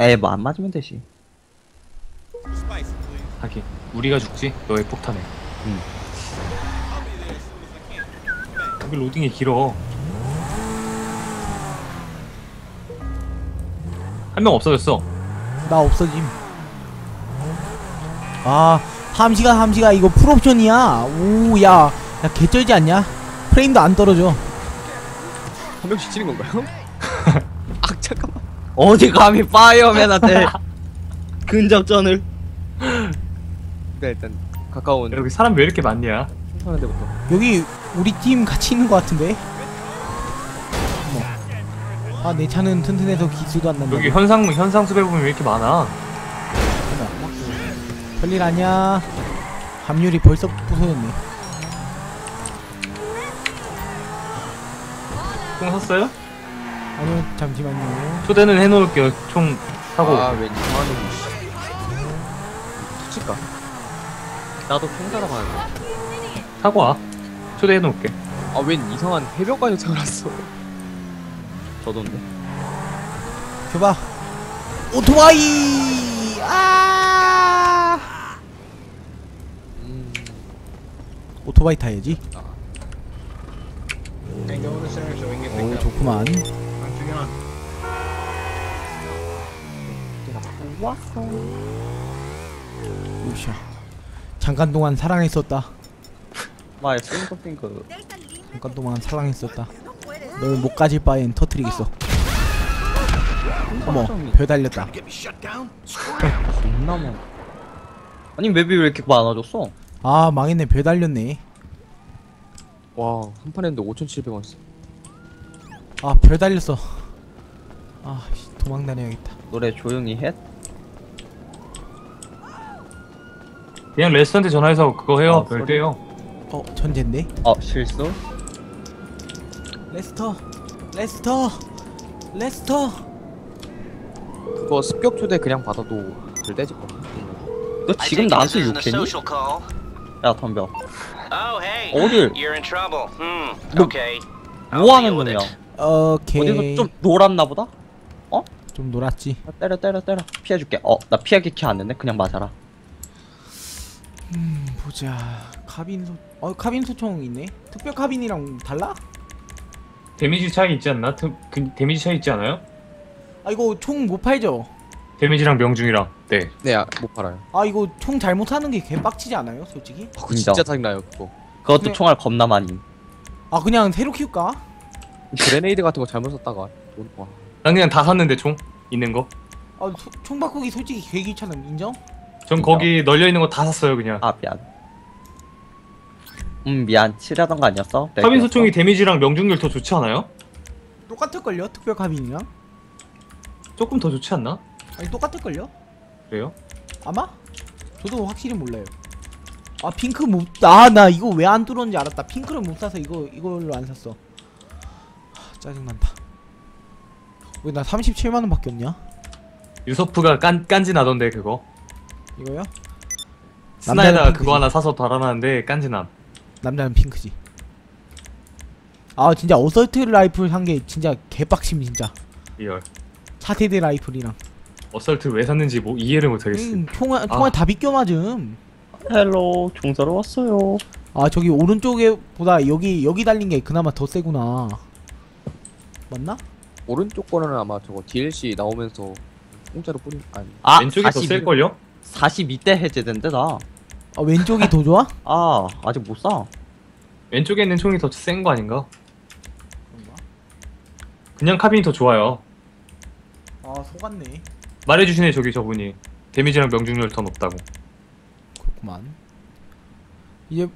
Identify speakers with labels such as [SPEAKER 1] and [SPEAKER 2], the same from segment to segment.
[SPEAKER 1] 에이 뭐 안 맞으면 되지.
[SPEAKER 2] 하긴 우리가 죽지 너의 폭탄에
[SPEAKER 1] 응.
[SPEAKER 2] 여기 로딩이 길어 한 명 없어졌어
[SPEAKER 3] 나 없어짐. 아, 함시가 함시가 이거 풀옵션이야. 오, 야, 야 개쩔지 않냐? 프레임도 안 떨어져.
[SPEAKER 4] 한 명씩 치는 건가요?
[SPEAKER 1] 어디 감히 파이어맨한테 근접전을
[SPEAKER 4] 네 일단 가까운
[SPEAKER 2] 여기 사람 왜 이렇게 많냐
[SPEAKER 4] 충분한 데부터
[SPEAKER 3] 여기 우리 팀 같이 있는 것 같은데? 아, 내 차는 튼튼해서 기수도 안 난다.
[SPEAKER 2] 여기 현상 현상 수배 보면 왜 이렇게 많아
[SPEAKER 3] 별일 아니야. 함률이 벌써 부서졌네.
[SPEAKER 2] 총 샀어요?
[SPEAKER 3] 아니요, 잠시만요.
[SPEAKER 2] 초대는 해놓을게요 총 사고
[SPEAKER 4] 아웬 이상한 놈이 칠까?
[SPEAKER 1] 나도 총 사러 가야 돼
[SPEAKER 2] 사고 와 초대해놓을게
[SPEAKER 4] 아웬 이상한 해변가에 태어났어
[SPEAKER 1] 저돈데
[SPEAKER 3] 줘봐. 오토바이! 아!
[SPEAKER 4] 음
[SPEAKER 3] 오토바이 타야지.
[SPEAKER 5] Get
[SPEAKER 3] 오. 좋구만. 으쌰. 잠깐 동안 사랑했었다.
[SPEAKER 1] 마이 싱크핑크
[SPEAKER 3] 잠깐 동안 사랑했었다. 널못 가질 바엔 터트리겠어. 어머, 별 달렸다.
[SPEAKER 1] 존나 많 아니 맵이 왜 이렇게 많아졌어?
[SPEAKER 3] 아, 망했네. 별 달렸네.
[SPEAKER 4] 와 한 판 했는데 5,700원 써
[SPEAKER 3] 아, 별 달렸어. 아, 씨, 도망 다녀야겠다.
[SPEAKER 1] 노래 조용히 해?
[SPEAKER 2] 그냥 레스토랑트 전화해서 그거 해요
[SPEAKER 1] 아,
[SPEAKER 2] 별 떼요
[SPEAKER 3] 어, 천재인데?
[SPEAKER 1] 어 실수?
[SPEAKER 3] 레스터! 레스터! 레스터!
[SPEAKER 4] 그거 습격 초대 그냥 받아도 들 떼질 거야
[SPEAKER 1] 너 지금 나한테 욕했니? 야 덤벼
[SPEAKER 6] Oh, hey.
[SPEAKER 1] 어딜?
[SPEAKER 6] You're in trouble. Hmm.
[SPEAKER 1] 뭐-
[SPEAKER 6] okay. I'll
[SPEAKER 1] 뭐 하는
[SPEAKER 6] deal with
[SPEAKER 1] 놈이야?
[SPEAKER 6] it.
[SPEAKER 3] 오케이.
[SPEAKER 1] 어디서 좀 놀았나 보다?
[SPEAKER 3] 좀 놀았지.
[SPEAKER 1] 아, 때려 때려 때려 피해줄게 어나 피하기 키안 됐네 그냥 맞아라
[SPEAKER 3] 음, 보자. 카빈 소, 어, 카빈 소총 있네? 특별 카빈이랑 달라?
[SPEAKER 2] 데미지 차이 있지 않나? 트, 그, 데미지 차이 있지 않아요?
[SPEAKER 3] 아, 이거 총 못 팔죠?
[SPEAKER 2] 데미지랑 명중이랑 네
[SPEAKER 4] 네못 팔아요
[SPEAKER 3] 아, 이거 총 잘못 사는 게 개빡치지 않아요, 솔직히?
[SPEAKER 4] 어, 그거
[SPEAKER 1] 인정.
[SPEAKER 4] 진짜 짜증나요 그거
[SPEAKER 1] 그것도
[SPEAKER 3] 그래.
[SPEAKER 1] 총알 겁나 많이
[SPEAKER 3] 아, 그냥 새로 키울까?
[SPEAKER 4] 그레네이드 같은 거 잘못 썼다가 돈- 와
[SPEAKER 2] 난 그냥 다 샀는데 총 있는 거.
[SPEAKER 3] 아, 소, 총 바꾸기 솔직히 개 귀찮음, 인정?
[SPEAKER 2] 전
[SPEAKER 1] 진짜?
[SPEAKER 2] 거기 널려 있는 거 다 샀어요 그냥.
[SPEAKER 1] 아 미안 음 미안 칠하던 거 아니었어? 네,
[SPEAKER 2] 카빈. 소총이 데미지랑 명중률 더 좋지 않아요?
[SPEAKER 3] 똑같을걸요? 특별 카빈이랑?
[SPEAKER 2] 조금 더 좋지 않나?
[SPEAKER 3] 아니, 똑같을걸요?
[SPEAKER 2] 그래요?
[SPEAKER 3] 아마? 저도 확실히 몰라요. 아 핑크 못, 아나 이거 왜안 뚫었는지 알았다. 핑크를 못 사서 이거 이걸로 안 샀어. 하, 짜증난다. 왜 나 37만 원밖에 없냐?
[SPEAKER 2] 유서프가 깐 깐지 나던데 그거.
[SPEAKER 3] 이거요?
[SPEAKER 2] 스나에다가. 그거 하나 사서 달아놨는데 깐지남.
[SPEAKER 3] 남자는 핑크지. 아 진짜 어설트 라이플 산게 진짜 개빡침 진짜.
[SPEAKER 2] 리얼.
[SPEAKER 3] 차세대 라이플이랑.
[SPEAKER 2] 어설트 왜 샀는지 뭐 이해를 못하겠어.
[SPEAKER 3] 음, 총알 총알 다 비껴 맞음.
[SPEAKER 1] 헬로 총 사러 왔어요
[SPEAKER 3] 아 저기 오른쪽에 보다 여기 여기 달린 게 그나마 더 세구나. 맞나?
[SPEAKER 4] 오른쪽 거는 아마 저거 DLC 나오면서 공짜로 뿌린 아니
[SPEAKER 1] 아
[SPEAKER 2] 왼쪽이 더 셀걸요?
[SPEAKER 1] 42대 해제된대 나아
[SPEAKER 3] 아 왼쪽이 더 좋아?
[SPEAKER 1] 아직 못 사
[SPEAKER 2] 왼쪽에 있는 총이 더 센 거 아닌가? 그냥 카빈이 더 좋아요.
[SPEAKER 3] 아 속았네.
[SPEAKER 2] 말해주시네 저기 저분이. 데미지랑 명중률 더 높다고.
[SPEAKER 3] 그렇구만. 이제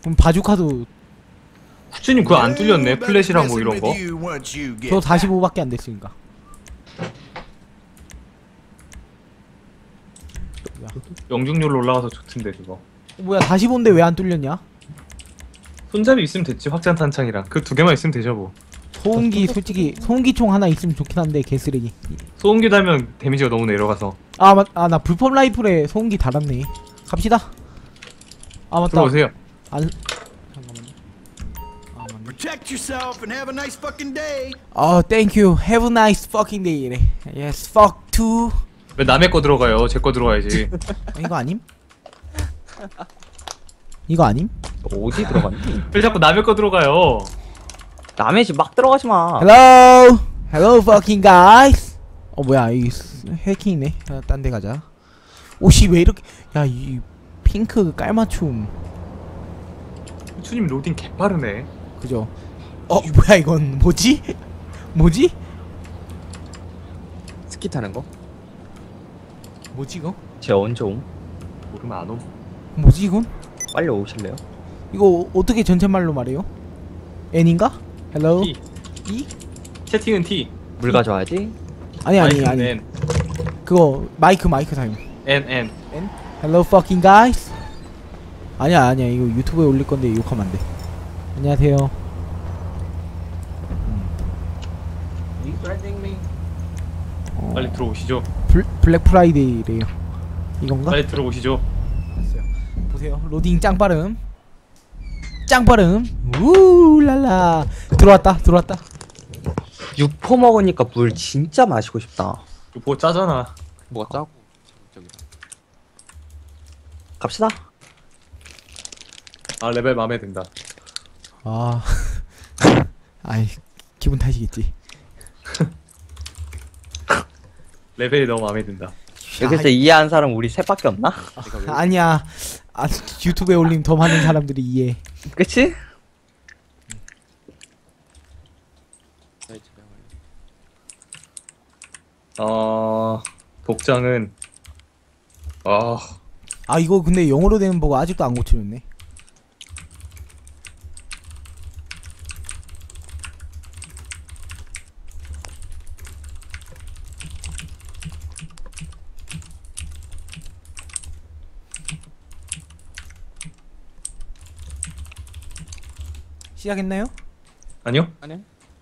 [SPEAKER 3] 그럼 바주카도
[SPEAKER 2] 후추님 그거 안 뚫렸네. 플래시랑 뭐 이런 거.
[SPEAKER 3] 저 45밖에 안 됐으니까. 야,
[SPEAKER 2] 명중률로 올라가서 좋던데 그거.
[SPEAKER 3] 어, 뭐야 45인데 왜 안 뚫렸냐?
[SPEAKER 2] 손잡이 있으면 됐지 확장 탄창이랑 그 두 개만 있으면 되죠 뭐.
[SPEAKER 3] 소음기 솔직히 소음기 총 하나 있으면 좋긴 한데 개쓰레기.
[SPEAKER 2] 소음기 달면 데미지가 너무 내려가서
[SPEAKER 3] 아 맞, 아 나 불법 라이플에 소음기 달았네. 갑시다. 아 맞다.
[SPEAKER 2] 들어오세요.
[SPEAKER 3] 안 잠깐만요. 아 맞네.
[SPEAKER 5] Protect yourself and have a nice fucking day.
[SPEAKER 3] 어, thank you. Have a nice fucking day. 이래. Yes, fuck too.
[SPEAKER 2] 왜 남의 거 들어가요? 제 거 들어가야지.
[SPEAKER 3] 어, 이거 아님? 이거 아님?
[SPEAKER 1] 어디 들어갔니?
[SPEAKER 2] 왜 자꾸 남의 거 들어가요?
[SPEAKER 1] 남의 집 막 들어가지 마.
[SPEAKER 3] Hello, hello, fucking guys. 어 뭐야 이 스- 해킹이네. 딴 데 가자. 오씨 왜 이렇게? 야 이 핑크 깔맞춤.
[SPEAKER 2] 추님 로딩 개빠르네.
[SPEAKER 3] 그죠? 어 뭐야 이건 뭐지? 뭐지?
[SPEAKER 4] 스키 타는 거?
[SPEAKER 3] 뭐지 이거?
[SPEAKER 1] 쟤 언제 옴?
[SPEAKER 2] 모르면 안 옴.
[SPEAKER 3] 뭐지 이건?
[SPEAKER 1] 빨리 오실래요?
[SPEAKER 3] 이거 어떻게 전체말로 말해요? N인가? Hello.
[SPEAKER 2] T.
[SPEAKER 3] E?
[SPEAKER 2] 채팅은 T.
[SPEAKER 1] 물 가져와야지.
[SPEAKER 3] 아니 아니
[SPEAKER 2] 마이크는
[SPEAKER 3] 아니.
[SPEAKER 2] N.
[SPEAKER 3] 그거 마이크 마이크 사용.
[SPEAKER 2] N N.
[SPEAKER 3] Hello fucking guys. 아니야 아니야 이거 유튜브에 올릴 건데 욕하면 안 돼. 안녕하세요. 어,
[SPEAKER 2] 빨리 들어오시죠.
[SPEAKER 3] 블, 블랙 프라이데이래요. 이건가?
[SPEAKER 2] 빨리 들어오시죠.
[SPEAKER 3] 됐어요. 보세요. 로딩 짱 빠름. 짱 빠름. 우랄라. 들어왔다. 들어왔다.
[SPEAKER 1] 육포 먹으니까 물 진짜 마시고 싶다.
[SPEAKER 2] 뭐 짜잖아.
[SPEAKER 4] 뭐가 짜고 저기다.
[SPEAKER 1] 갑시다.
[SPEAKER 2] 아 레벨 마음에 든다.
[SPEAKER 3] 아. 아이 기분 탓이겠지.
[SPEAKER 2] 레벨이 너무 마음에 든다.
[SPEAKER 1] 여기서 이해한 사람 우리 셋밖에 없나?
[SPEAKER 3] 아니야. 아, 유튜브에 올림 더 많은 사람들이 이해.
[SPEAKER 1] 그치?
[SPEAKER 4] 집에 와요.
[SPEAKER 2] 어 독장은
[SPEAKER 3] 아아 이거 근데 영어로 되는 버거 아직도 안 고쳐졌네. 시작했나요?
[SPEAKER 2] 아니요.
[SPEAKER 4] 아니야?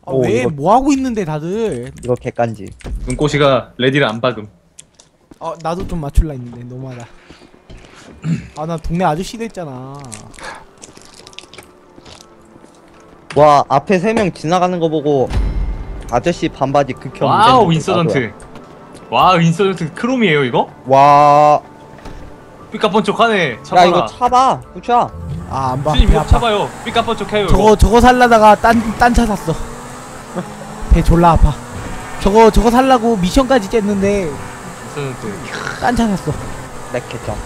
[SPEAKER 3] 아,
[SPEAKER 1] 오,
[SPEAKER 3] 왜
[SPEAKER 1] 이거-
[SPEAKER 3] 뭐 하고 있는데 다들?
[SPEAKER 1] 이거 객간지.
[SPEAKER 2] 눈꽃이가 레디를 안 박음.
[SPEAKER 3] 어 나도 좀 맞출라 했는데 너무하다. 아 나 동네 아저씨 됐잖아.
[SPEAKER 1] 와 앞에 세 명 지나가는 거 보고 아저씨 반바지 극혐.
[SPEAKER 2] 와우 인서전트. 와 인서전트 크롬이에요 이거?
[SPEAKER 1] 와.
[SPEAKER 2] 삐까뻔쩍하네.
[SPEAKER 1] 야. 이거 차봐. 후추야.
[SPEAKER 3] 아 안 봐.
[SPEAKER 2] 추님
[SPEAKER 3] 배
[SPEAKER 2] 이거
[SPEAKER 3] 아파.
[SPEAKER 2] 차봐요. 삐까뻔쩍해요
[SPEAKER 3] 저거
[SPEAKER 2] 이거.
[SPEAKER 3] 저거 살라다가 딴 딴 차 샀어. 배 졸라 아파. 저거 저거 살라고 미션까지 쨌는데
[SPEAKER 2] 인서전트.
[SPEAKER 3] 딴차 샀어.
[SPEAKER 1] 렉 개점.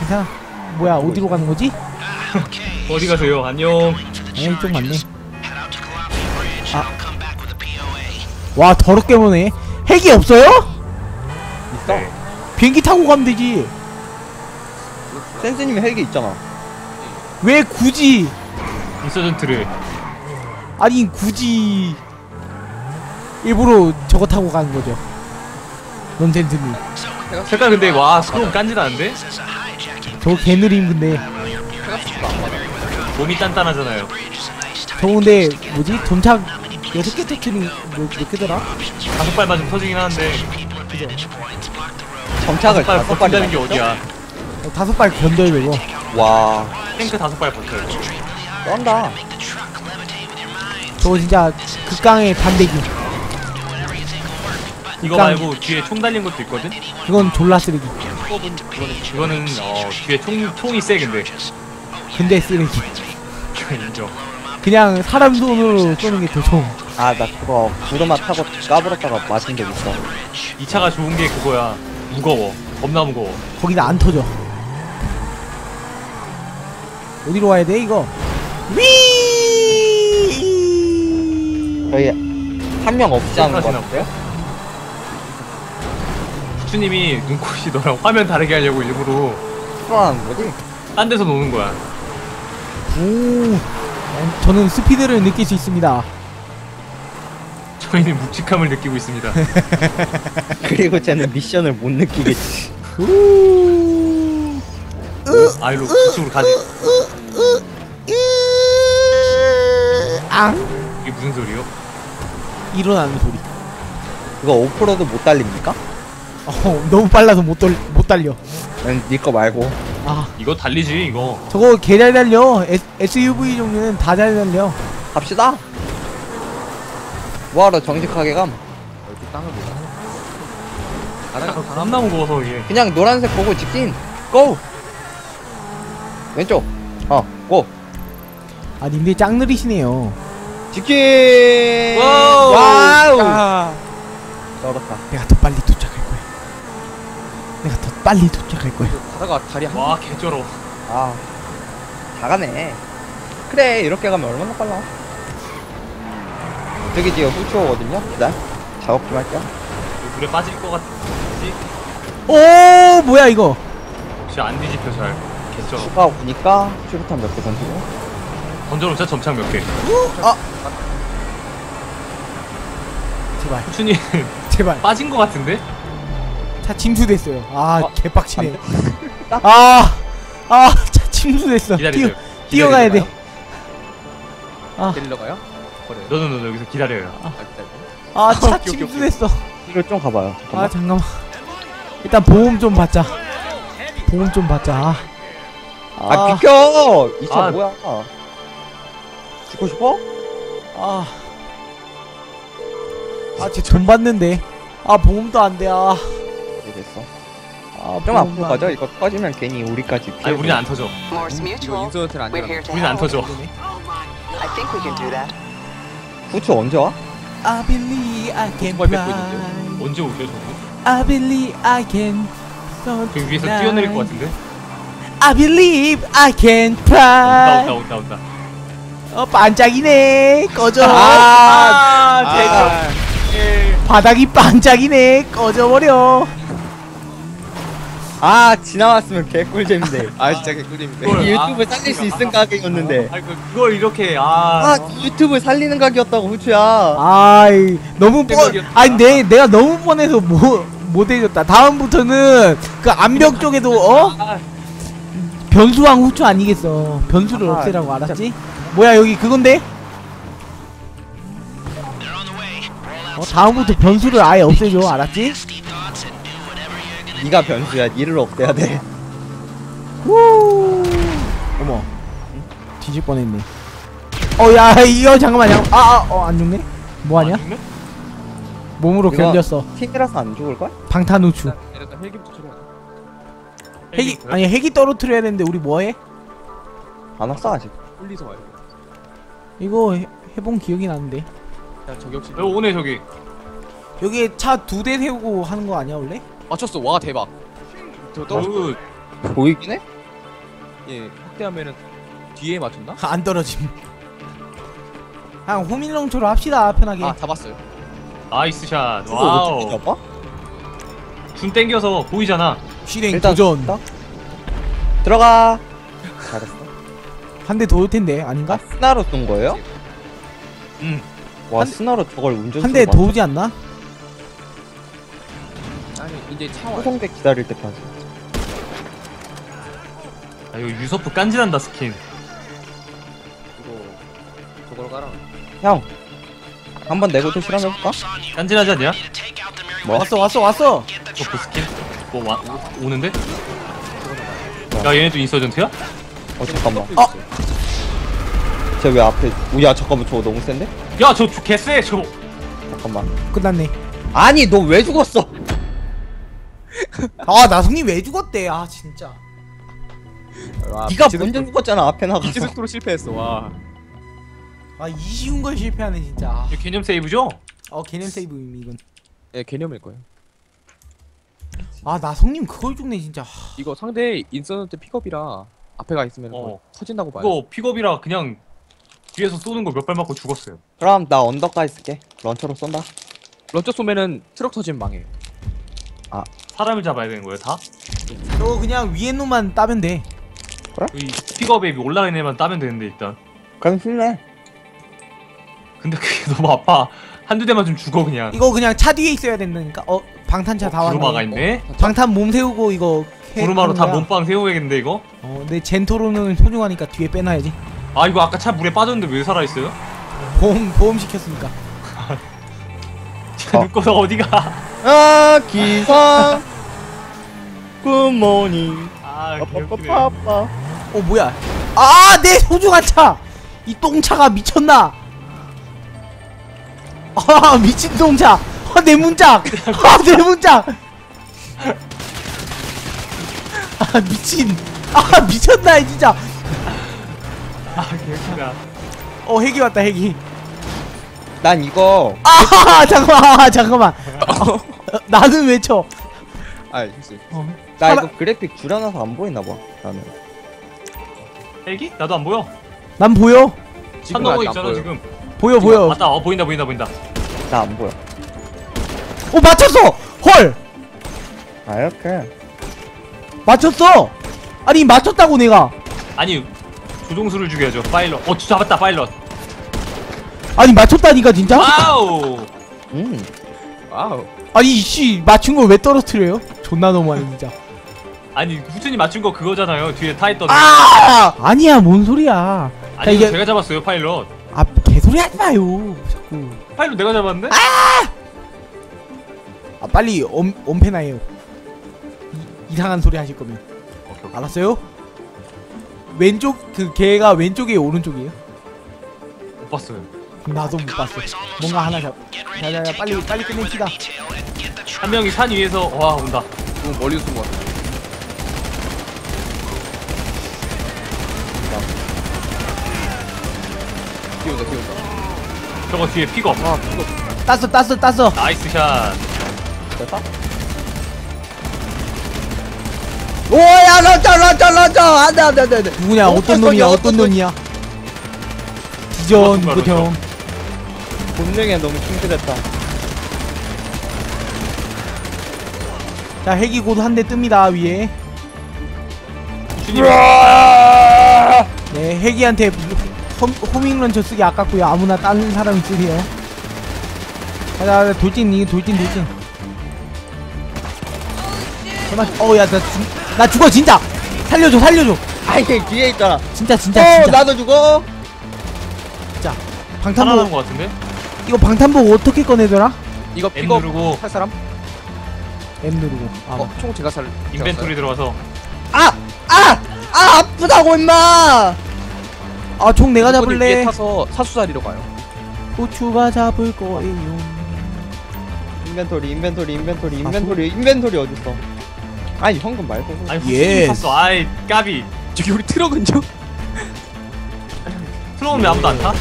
[SPEAKER 3] 괜찮아. 뭐야 어디로 가는 거지?
[SPEAKER 2] 어디 가세요? 안녕.
[SPEAKER 3] 아니 이쪽 맞네. 아. 와 더럽게 보네. 핵이 없어요?
[SPEAKER 1] 있어.
[SPEAKER 2] 네.
[SPEAKER 3] 비행기 타고 가면 되지.
[SPEAKER 1] 센스님이 헬기 있잖아.
[SPEAKER 3] 왜 굳이?
[SPEAKER 2] 인서전트를.
[SPEAKER 3] 아니 굳이 일부러 저거 타고 가는 거죠. 넌센스니.
[SPEAKER 2] 색깔 근데 와 크롬 깐지나는데?
[SPEAKER 3] 저거 개느림 근데.
[SPEAKER 2] 몸이 단단하잖아요.
[SPEAKER 3] 저거 근데 뭐지? 점착 여섯 개 터트린 뭐몇 개더라?
[SPEAKER 2] 다섯 발 맞으면 터지긴 하는데
[SPEAKER 3] 그죠?
[SPEAKER 1] 정착을
[SPEAKER 2] 다섯 발
[SPEAKER 1] 다섯
[SPEAKER 2] 버틴다는 게 어디야?
[SPEAKER 3] 어, 다섯 발 견뎌요 저거.
[SPEAKER 1] 와.
[SPEAKER 2] 탱크 다섯 발 버텨요.
[SPEAKER 1] 쩐다.
[SPEAKER 3] 저거 진짜 극강의 단대기.
[SPEAKER 2] 이거
[SPEAKER 3] 깡.
[SPEAKER 2] 말고 뒤에 총 달린 것도 있거든?
[SPEAKER 3] 그건 졸라 쓰레기.
[SPEAKER 2] 그거는 어 뒤에 총 총이 세 근데
[SPEAKER 3] 근데 쓰레기.
[SPEAKER 2] 인정.
[SPEAKER 3] 그냥 사람 손으로 쏘는 게 더 좋음.
[SPEAKER 1] 아나 그거 구르마 타고 까불었다가 마신 적 있어.
[SPEAKER 2] 이 차가 좋은 게 그거야. 무거워. 겁나 무거워.
[SPEAKER 3] 거기다 안 터져. 어디로 와야 돼 이거? 위!
[SPEAKER 1] 저희 한 명 없지 않은 것
[SPEAKER 2] 하시나
[SPEAKER 1] 같아요?
[SPEAKER 2] 부추님이 눈꽃이 너랑 화면 다르게 하려고 일부러
[SPEAKER 1] 풀어하는 거지?
[SPEAKER 2] 딴 데서 노는 거야.
[SPEAKER 3] 오, 어, 저는 스피드를 느낄 수 있습니다.
[SPEAKER 2] 저희는 묵직함을 느끼고 있습니다.
[SPEAKER 1] 그리고 쟤는 미션을 못 느끼겠지.
[SPEAKER 3] 우,
[SPEAKER 2] 아이로 그쪽으로 가지.
[SPEAKER 3] 앙
[SPEAKER 2] 이게 무슨 소리요?
[SPEAKER 3] 일어나는 소리.
[SPEAKER 1] 그거 오프로드 못 달립니까?
[SPEAKER 3] 어, 너무 빨라서 못, 돌, 못 달려.
[SPEAKER 1] 니거 말고.
[SPEAKER 3] 아,
[SPEAKER 2] 이거 달리지 이거.
[SPEAKER 3] 저거 개잘 달려. S, SUV 종류는 다 잘 달려.
[SPEAKER 1] 갑시다. 뭐하러 정직하게 감?
[SPEAKER 4] 여기 땅을 보자.
[SPEAKER 2] 아, 겁나 무거워서 이게
[SPEAKER 1] 그냥 노란색 보고 직진. 고! 왼쪽. 어, 고.
[SPEAKER 3] 아 님들 짱 느리시네요
[SPEAKER 1] 직진!
[SPEAKER 2] 와우!
[SPEAKER 1] 와우!
[SPEAKER 4] 아,
[SPEAKER 1] 떨었다.
[SPEAKER 3] 내가 더 빨리 도착할 거야 내가 더 빨리 도착할 거야
[SPEAKER 4] 가다가 다리 한
[SPEAKER 2] 와 개쩔어
[SPEAKER 1] 아, 잘가네. 그래, 이렇게 가면 얼마나 빨라. 저기 지금 후추거든요? 기다려. 작업 좀 할게요.
[SPEAKER 2] 물에 빠질 것 같지?
[SPEAKER 3] 오 뭐야 이거
[SPEAKER 2] 혹시 안 뒤집혀 잘 개쩔어
[SPEAKER 1] 추가 오니까 슈루탄 몇 개 던지고.
[SPEAKER 2] 던져놓자 점창 몇개
[SPEAKER 3] 제발
[SPEAKER 2] 후춘이
[SPEAKER 3] 제발
[SPEAKER 2] 빠진 것 같은데?
[SPEAKER 3] 차 침수됐어요 아
[SPEAKER 1] 어,
[SPEAKER 3] 개빡치네
[SPEAKER 1] 딱.
[SPEAKER 3] 아아 차 침수됐어
[SPEAKER 2] 기다리세요
[SPEAKER 3] 뛰어, 뛰어가야 돼 아.
[SPEAKER 4] 데리러 가요? 버려요.
[SPEAKER 2] 너는 너 여기서 기다려요
[SPEAKER 4] 아, 기다려.
[SPEAKER 3] 아차
[SPEAKER 4] 오케이, 오케이.
[SPEAKER 3] 침수됐어
[SPEAKER 1] 뒤로 좀 가봐요.
[SPEAKER 3] 아
[SPEAKER 1] 잠깐만.
[SPEAKER 3] 잠깐만 일단 보험 좀 받자 보험 좀 받자 아,
[SPEAKER 1] 아, 비켜! 이차
[SPEAKER 2] 아.
[SPEAKER 1] 뭐야? 죽고 싶어?
[SPEAKER 3] 아. 아, 쟤돈 받는데. 아, 보험도 안 돼. 아.
[SPEAKER 1] 이제 됐어.
[SPEAKER 3] 아,
[SPEAKER 1] 좀 앞으로
[SPEAKER 3] 안. 돼.
[SPEAKER 1] 이거 터지면 괜히 우리까지 피해.
[SPEAKER 2] 아니 우리는 안 터져
[SPEAKER 7] Morse
[SPEAKER 4] 이거
[SPEAKER 7] Mutual.
[SPEAKER 4] 인서트는
[SPEAKER 7] We're
[SPEAKER 4] 아니야.
[SPEAKER 7] here to
[SPEAKER 2] 우리는 안
[SPEAKER 7] help.
[SPEAKER 2] 터져
[SPEAKER 7] I think we can do that.
[SPEAKER 1] 후추 언제 와?
[SPEAKER 3] I believe I can
[SPEAKER 4] 정말
[SPEAKER 3] fly.
[SPEAKER 2] 언제 오죠 저거?
[SPEAKER 3] I believe I can. so
[SPEAKER 2] 저기 위에서. 뛰어내릴 것 같은데?
[SPEAKER 3] I believe I can
[SPEAKER 2] 온다
[SPEAKER 3] fly.
[SPEAKER 2] 온다 온다 온다
[SPEAKER 3] 어, 반짝이네. 꺼져.
[SPEAKER 1] 아,
[SPEAKER 3] 아, 바닥이 반짝이네. 꺼져버려.
[SPEAKER 1] 아, 지나왔으면 개꿀잼인데.
[SPEAKER 4] 아 진짜 개꿀잼인데.
[SPEAKER 2] 헐.
[SPEAKER 1] 이
[SPEAKER 2] 아,
[SPEAKER 1] 유튜브 살릴 수 있은 가격이었는데.
[SPEAKER 2] 아이고 그걸 이렇게 아,
[SPEAKER 1] 아, 유튜브 살리는 가격이었다고, 후추야.
[SPEAKER 3] 아이 너무 뻔. 아니 내 내가 너무 뻔해서 뭐 못 해줬다 다음부터는 그 암벽 쪽에도 어 변수왕 후추 아니겠어 변수를
[SPEAKER 1] 아,
[SPEAKER 3] 없애라고 알았지 뭐야 여기 그건데 어 다음부터 변수를 아예 없애줘 알았지
[SPEAKER 1] 네가 변수야. 니를 없애야 돼.
[SPEAKER 3] 후 어머 뒤질 뻔했네 어야 이거 잠깐만 잠깐 아어안 죽네 뭐하냐
[SPEAKER 2] 아, 죽네?
[SPEAKER 3] 몸으로
[SPEAKER 1] 이거-
[SPEAKER 3] 견뎠어
[SPEAKER 1] 팀이라서 안 죽을걸?
[SPEAKER 3] 방탄
[SPEAKER 4] 처리해.
[SPEAKER 3] 핵이 아니 핵이 떨어뜨려야 되는데 우리 뭐해?
[SPEAKER 1] 안 왔어, 아직.
[SPEAKER 4] 홀리서 와요.
[SPEAKER 3] 이거 해, 해본 기억이 나는데
[SPEAKER 4] 그냥 저격실.
[SPEAKER 2] 어, 오네 저기
[SPEAKER 3] 여기에 차두 대 세우고 하는 거 아니야 원래?
[SPEAKER 4] 맞췄어. 와 대박. 저 떨어져.
[SPEAKER 2] 그
[SPEAKER 1] 보이긴 해?
[SPEAKER 4] 예, 확대하면은 뒤에 맞췄나?
[SPEAKER 3] 안 떨어짐 그냥 호밀렁초로 합시다 편하게
[SPEAKER 4] 아 잡았어요.
[SPEAKER 2] 나이스 샷
[SPEAKER 1] 어떻게
[SPEAKER 2] 와우
[SPEAKER 1] 잡아?
[SPEAKER 2] 준 땡겨서 보이잖아
[SPEAKER 3] 실행
[SPEAKER 1] 일단
[SPEAKER 3] 도전
[SPEAKER 1] 딱. 들어가. 잘했어.
[SPEAKER 3] 한대더올 텐데 아닌가?
[SPEAKER 1] 아, 스나로 쏜 거예요?
[SPEAKER 2] 응
[SPEAKER 1] 와,
[SPEAKER 3] 한-
[SPEAKER 1] 스나로 저걸 운전수
[SPEAKER 3] 한대더 오지 않나?
[SPEAKER 4] 아니 이제 차.
[SPEAKER 1] 소송대 기다릴 때까지.
[SPEAKER 2] 아 이거 유서프 깐지난다 스킨
[SPEAKER 4] 이거 저걸 깔아.
[SPEAKER 1] 형. 한번 내고도 실험해볼까?
[SPEAKER 2] 깐지나지 않냐?
[SPEAKER 1] 뭐?
[SPEAKER 3] 왔어 왔어 왔어
[SPEAKER 2] 유서프 스킨? 뭐 와, 오, 오는데? 야 얘네 도 인서전트야?
[SPEAKER 1] 어, 잠깐만.
[SPEAKER 4] 어.
[SPEAKER 1] 쟤왜 앞에. 오, 야, 잠깐만. 저거 너무 센데?
[SPEAKER 2] 야저 개쎄 저거
[SPEAKER 1] 잠깐만.
[SPEAKER 3] 끝났네
[SPEAKER 1] 아니, 너 왜 죽었어?
[SPEAKER 3] 아 나성이 왜 죽었대 아 진짜
[SPEAKER 4] 와,
[SPEAKER 1] 네가
[SPEAKER 4] 빛의
[SPEAKER 1] 먼저 죽었잖아, 앞에 나가서.
[SPEAKER 4] 빛의 속도로 실패했어. 와.
[SPEAKER 3] 아 이 쉬운 걸 실패하네 진짜 아,
[SPEAKER 2] 이거 개념 세이브죠?
[SPEAKER 3] 어 개념 세이브 이건
[SPEAKER 4] 예, 개념일 거예요.
[SPEAKER 3] 아 나성님 그걸 죽네 진짜 하,
[SPEAKER 4] 이거 상대 인서트 픽업이라 앞에 가 있으면
[SPEAKER 2] 어.
[SPEAKER 4] 뭐 터진다고 봐요.
[SPEAKER 2] 그거 픽업이라 그냥 뒤에서 쏘는 거 몇 발 맞고 죽었어요
[SPEAKER 1] 그럼 나 언덕가 있을게. 런처로 쏜다.
[SPEAKER 4] 런처 쏘면은 트럭 터지면 망해요.
[SPEAKER 2] 사람을 잡아야 되는 거예요 다?
[SPEAKER 3] 너 그냥 위에 놈만 따면 돼
[SPEAKER 2] 이 픽업에 올라가 있는 애만 따면 되는데 일단
[SPEAKER 1] 그럼 힘내.
[SPEAKER 2] 근데 그게 너무 아파 한두 대만 좀 죽어 그냥
[SPEAKER 3] 이거 그냥 차 뒤에 있어야 된다니까 어 방탄차 다 왔네
[SPEAKER 2] 구루마가 있네
[SPEAKER 3] 방탄 몸 세우고 이거 해-
[SPEAKER 2] 구루마로
[SPEAKER 3] 하는
[SPEAKER 2] 다
[SPEAKER 3] 거야.
[SPEAKER 2] 몸빵 세워야겠는데 이거?
[SPEAKER 3] 어, 내 젠토로는 소중하니까 뒤에 빼놔야지.
[SPEAKER 2] 아 이거 아까 차 물에 빠졌는데 왜 살아있어요?
[SPEAKER 3] 보험 보험 시켰으니까.
[SPEAKER 2] 차 눕고서 어디가
[SPEAKER 1] 아, 기상. 굿모닝.
[SPEAKER 2] 아 개웃기네
[SPEAKER 1] 빠빠빠빠.
[SPEAKER 3] 어 뭐야? 아 내 소중한 차. 이 똥차가 미쳤나? 아 미친 동작 아내 문짝 아 내 문짝 아 미친 아 미쳤나 이 진짜
[SPEAKER 2] 아 개웃기다.
[SPEAKER 3] 어 핵이 왔다 핵이.
[SPEAKER 1] 난 이거
[SPEAKER 3] 아 잠깐만 아, 잠깐만. 어, 나는 왜 쳐?
[SPEAKER 4] 아 됐어요
[SPEAKER 1] 나
[SPEAKER 3] 하나-
[SPEAKER 1] 이거 그래픽 줄여놔서 안 보이나 봐. 나는.
[SPEAKER 2] 헬기? 나도 안 보여.
[SPEAKER 3] 난 보여.
[SPEAKER 2] 산 넘어 있잖아 지금.
[SPEAKER 3] 보여 보여.
[SPEAKER 2] 맞다 어 보인다 보인다 보인다.
[SPEAKER 1] 나 안 보여.
[SPEAKER 3] 오 맞췄어! 헐!
[SPEAKER 1] 아 이렇게.
[SPEAKER 3] 맞췄어! 아니 맞췄다고 내가.
[SPEAKER 2] 아니 조종수를 죽여야죠. 파일럿. 어 잡았다 파일럿.
[SPEAKER 3] 아니 맞췄다니까 진짜?
[SPEAKER 2] 와우!
[SPEAKER 1] 음.
[SPEAKER 4] 와우.
[SPEAKER 3] 아니 씨 맞춘 걸 왜 떨어뜨려요? 존나 너무하네 진짜.
[SPEAKER 2] 아니 후춘이 맞춘 거 그거잖아요. 뒤에 타 있던
[SPEAKER 3] 아! 아니야 뭔 소리야.
[SPEAKER 2] 아니
[SPEAKER 3] 이게-
[SPEAKER 2] 이거 제가 잡았어요 파일럿.
[SPEAKER 3] 아 개소리 하지 마요 자꾸.
[SPEAKER 2] 파일럿 내가 잡았는데?
[SPEAKER 3] 아 빨리 엄, 엄폐나해요. 이, 이상한 소리 하실 거면.
[SPEAKER 2] 오케이, 오케이.
[SPEAKER 3] 알았어요? 왼쪽 그 개가 왼쪽이에요 오른쪽이에요?
[SPEAKER 2] 못 봤어요.
[SPEAKER 3] 나도 못 봤어. 뭔가 하나 잡 자자자 빨리 빨리 끝냅시다.
[SPEAKER 2] 한 명이 산 위에서 와 온다.
[SPEAKER 4] 너무 멀리서 쏜것 같아. 뛰어온다 뛰어온다.
[SPEAKER 2] 저거 뒤에 픽업
[SPEAKER 4] 아 그거
[SPEAKER 3] 땄어 땄어 땄어.
[SPEAKER 2] 나이스 샷.
[SPEAKER 1] 됐다. 오야 런처 런처 런처. 안돼 안돼 안돼 안돼.
[SPEAKER 3] 누구냐? 어 떤 놈이야? 어떤 놈이야? 디전
[SPEAKER 2] 누가
[SPEAKER 3] 이거 형
[SPEAKER 1] 본능에 너무 충실했다.
[SPEAKER 3] 자 핵이 곧 한 대 뜹니다 위에. 네 핵이한테 홈, 호밍 런처 쓰기 아깝고요. 아무나 다른 사람이 쓰세요 자자 돌진 이게 돌진 돌진. 잠깐 어야 나, 죽- 나 죽어 진짜 살려줘 살려줘
[SPEAKER 1] 아 이게 뒤에 있잖아.
[SPEAKER 3] 진짜 진짜
[SPEAKER 1] 어
[SPEAKER 3] 진짜
[SPEAKER 1] 나도 죽어.
[SPEAKER 2] 살아난
[SPEAKER 3] 방탄복
[SPEAKER 2] 거 같은데?
[SPEAKER 3] 이거 방탄복 어떻게 꺼내더라?
[SPEAKER 4] 이거
[SPEAKER 2] M
[SPEAKER 4] 픽업
[SPEAKER 2] 누르고
[SPEAKER 4] 할 사람?
[SPEAKER 3] M 누르고 아,
[SPEAKER 4] 어? 총 제가 살
[SPEAKER 2] 인벤토리 들어가서
[SPEAKER 1] 아! 아! 아 아프다고 임마!
[SPEAKER 3] 아 총 내가
[SPEAKER 4] 위에
[SPEAKER 3] 잡을래
[SPEAKER 4] 타서 사수자리로 가요
[SPEAKER 3] 고추가 잡을 거예요
[SPEAKER 1] 인벤토리 인벤토리 인벤토리 인벤토리 인벤토리 어딨어? 아니 현금 말고.
[SPEAKER 2] 아니
[SPEAKER 3] 예스.
[SPEAKER 2] 탔어 아이 까비
[SPEAKER 4] 저기 우리 트럭은요?
[SPEAKER 2] 플로우는 왜 아무도 안 타?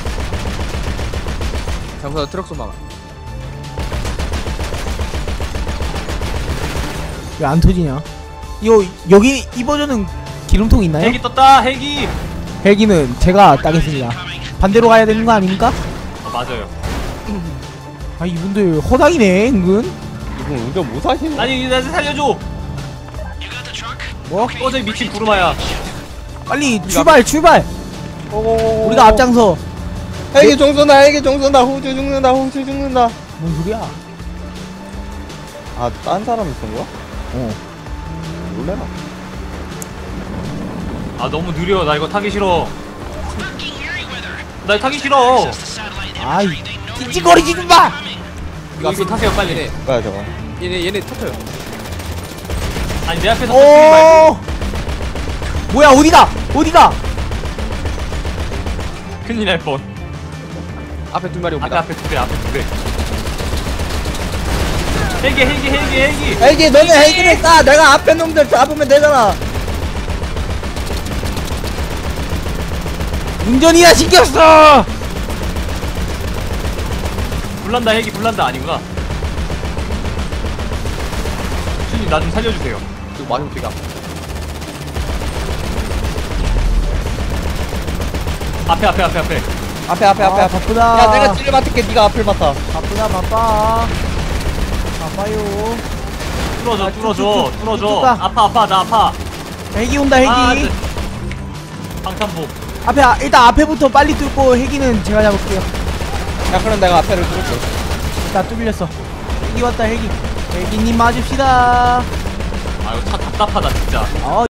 [SPEAKER 4] 잠깐 트럭 쏘만
[SPEAKER 3] 왜안 터지냐 이거 여기 이 버전은 기름통 있나요?
[SPEAKER 2] 헬기 떴다 헬기
[SPEAKER 3] 헬기는 제가 따겠습니다 반대로 가야 되는 거 아닙니까?
[SPEAKER 2] 어, 맞아요
[SPEAKER 3] 아 이분들 허당이네 은근
[SPEAKER 1] 이분 운전 못 하시네.
[SPEAKER 2] 아니 나 살려줘
[SPEAKER 3] 뭐?
[SPEAKER 2] 어 저기 미친 구르마야.
[SPEAKER 3] 빨리 출발 출발!
[SPEAKER 1] 오,
[SPEAKER 3] 우리가 앞장서.
[SPEAKER 1] 헬기 종쏜다 헬기 종쏜다 호주 죽는다 호주 죽는다.
[SPEAKER 3] 뭔 소리야?
[SPEAKER 1] 아 딴 사람이 쏜 거야?
[SPEAKER 3] 어.
[SPEAKER 1] 놀래라.
[SPEAKER 2] 아 너무 느려. 나 이거 타기 싫어. 나 타기 싫어.
[SPEAKER 3] 아이 찡찡거리지 좀마!
[SPEAKER 2] 이거 이거 타세요 빨리.
[SPEAKER 4] 얘네
[SPEAKER 1] 뭐야 저거?
[SPEAKER 4] 얘네 얘네 터져요
[SPEAKER 2] 아니 내 앞에서 터뜨리지 말고.
[SPEAKER 3] 오 뭐야 어디가 어디가
[SPEAKER 2] 큰일 날뻔.
[SPEAKER 4] 앞에 두 마리
[SPEAKER 2] 앞에
[SPEAKER 4] 옵니다.
[SPEAKER 2] 앞에 두대 앞에 두대 헬기 헬기 헬기 헬기.
[SPEAKER 1] 헬기 너네 헬기를 쏴. 내가 앞에 놈들 잡으면 되잖아.
[SPEAKER 3] 운전이나 신겼어
[SPEAKER 2] 불난다 헬기 불난다. 아니구나. 주님 나 좀 살려주세요
[SPEAKER 4] 되게 아파
[SPEAKER 2] 앞에 앞에 앞에 앞에.
[SPEAKER 1] 앞에 앞에 앞에
[SPEAKER 3] 아,
[SPEAKER 1] 앞에.
[SPEAKER 3] 바쁘다.
[SPEAKER 1] 야 내가 뒤를 맡을게. 네가 앞을 맡아.
[SPEAKER 3] 바쁘다 바빠. 바빠요.
[SPEAKER 2] 뚫어줘
[SPEAKER 3] 아,
[SPEAKER 2] 뚫어줘
[SPEAKER 3] 쭉, 쭉,
[SPEAKER 2] 뚫어줘. 아파 아파 나 아파.
[SPEAKER 3] 헬기 온다 헬기.
[SPEAKER 2] 아, 네. 방탄복.
[SPEAKER 3] 앞에 아- 일단 앞에부터 빨리 뚫고 헬기는 제가 잡을게요.
[SPEAKER 1] 야 그럼 내가 앞에를 뚫을게.
[SPEAKER 3] 나 뚫렸어. 헬기 왔다 헬기. 헬기님 맞읍시다
[SPEAKER 2] 아 이거 차 답답하다 진짜.
[SPEAKER 3] 어